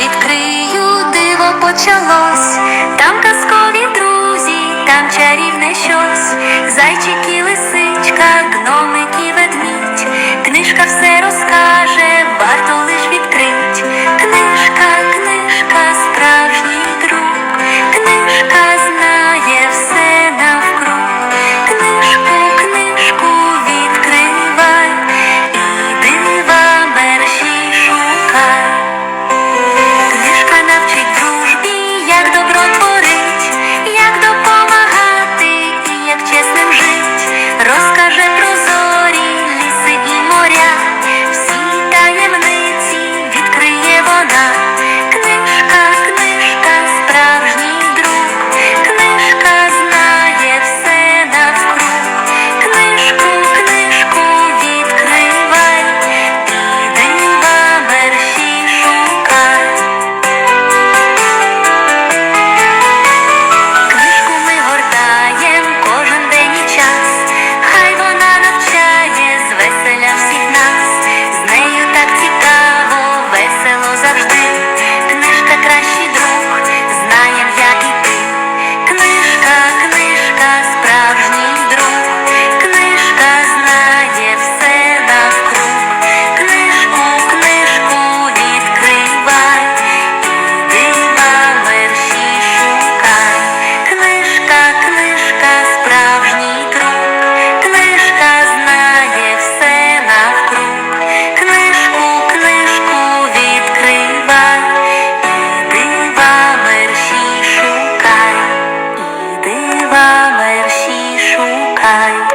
відкрию, диво почалось, там казкові друзі, там чарівне щось. Cause time.